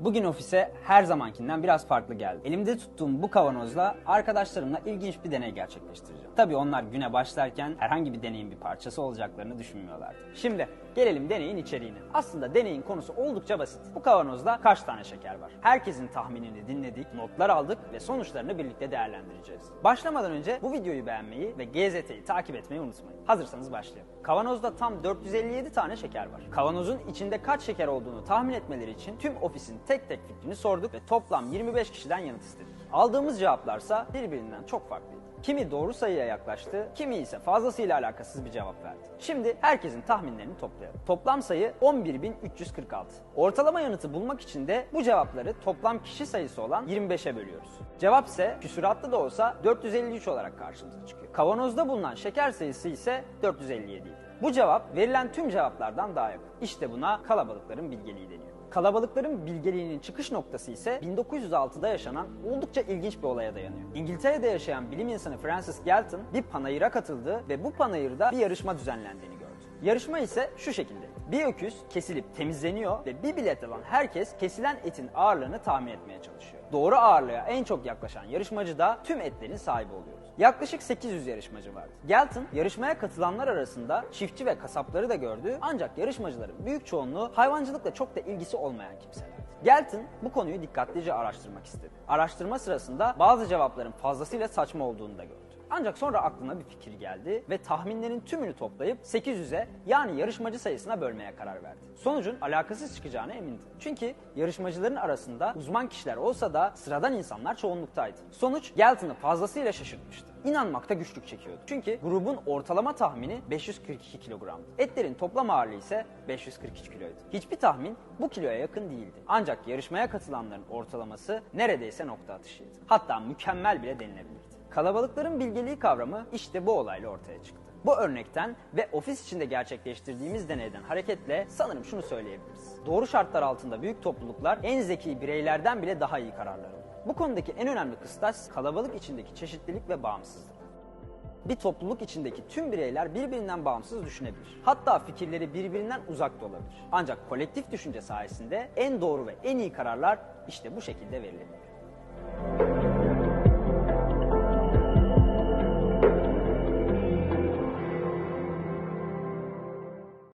Bugün ofise her zamankinden biraz farklı geldi. Elimde tuttuğum bu kavanozla arkadaşlarımla ilginç bir deney gerçekleştireceğim. Tabii onlar güne başlarken herhangi bir deneyin bir parçası olacaklarını düşünmüyorlardı. Şimdi gelelim deneyin içeriğine. Aslında deneyin konusu oldukça basit. Bu kavanozda kaç tane şeker var? Herkesin tahminini dinledik, notlar aldık ve sonuçlarını birlikte değerlendireceğiz. Başlamadan önce bu videoyu beğenmeyi ve GZT'yi takip etmeyi unutmayın. Hazırsanız başlayalım. Kavanozda tam 457 tane şeker var. Kavanozun içinde kaç şeker olduğunu tahmin etmeleri için tüm ofisin tek tek fikrini sorduk ve toplam 25 kişiden yanıt istedik. Aldığımız cevaplarsa birbirinden çok farklıydı. Kimi doğru sayıya yaklaştı, kimi ise fazlasıyla alakasız bir cevap verdi. Şimdi herkesin tahminlerini toplayalım. Toplam sayı 11.346. Ortalama yanıtı bulmak için de bu cevapları toplam kişi sayısı olan 25'e bölüyoruz. Cevap ise küsuratlı da olsa 453 olarak karşımıza çıkıyor. Kavanozda bulunan şeker sayısı ise 457 idi. Bu cevap verilen tüm cevaplardan daha yakın. İşte buna kalabalıkların bilgeliği deniyor. Kalabalıkların bilgeliğinin çıkış noktası ise 1906'da yaşanan oldukça ilginç bir olaya dayanıyor. İngiltere'de yaşayan bilim insanı Francis Galton bir panayıra katıldı ve bu panayırda bir yarışma düzenlendiğini. Yarışma ise şu şekilde. Bir öküz kesilip temizleniyor ve bir bilet alan herkes kesilen etin ağırlığını tahmin etmeye çalışıyor. Doğru ağırlığa en çok yaklaşan yarışmacı da tüm etlerin sahibi oluyor. Yaklaşık 800 yarışmacı vardı. Galton yarışmaya katılanlar arasında çiftçi ve kasapları da gördü ancak yarışmacıların büyük çoğunluğu hayvancılıkla çok da ilgisi olmayan kimselerdi. Galton bu konuyu dikkatlice araştırmak istedi. Araştırma sırasında bazı cevapların fazlasıyla saçma olduğunu da gördü. Ancak sonra aklına bir fikir geldi ve tahminlerin tümünü toplayıp 800'e yani yarışmacı sayısına bölmeye karar verdi. Sonucun alakasız çıkacağına emindi. Çünkü yarışmacıların arasında uzman kişiler olsa da sıradan insanlar çoğunluktaydı. Sonuç Galton'ı fazlasıyla şaşırtmıştı. İnanmakta güçlük çekiyordu. Çünkü grubun ortalama tahmini 542 kilogramdı. Etlerin toplam ağırlığı ise 543 kiloydu. Hiçbir tahmin bu kiloya yakın değildi. Ancak yarışmaya katılanların ortalaması neredeyse nokta atışıydı. Hatta mükemmel bile denilebilirdi. Kalabalıkların bilgeliği kavramı işte bu olayla ortaya çıktı. Bu örnekten ve ofis içinde gerçekleştirdiğimiz deneyden hareketle sanırım şunu söyleyebiliriz. Doğru şartlar altında büyük topluluklar en zeki bireylerden bile daha iyi kararlar alır. Bu konudaki en önemli kıstas kalabalık içindeki çeşitlilik ve bağımsızlık. Bir topluluk içindeki tüm bireyler birbirinden bağımsız düşünebilir. Hatta fikirleri birbirinden uzak da olabilir. Ancak kolektif düşünce sayesinde en doğru ve en iyi kararlar işte bu şekilde verilebilir.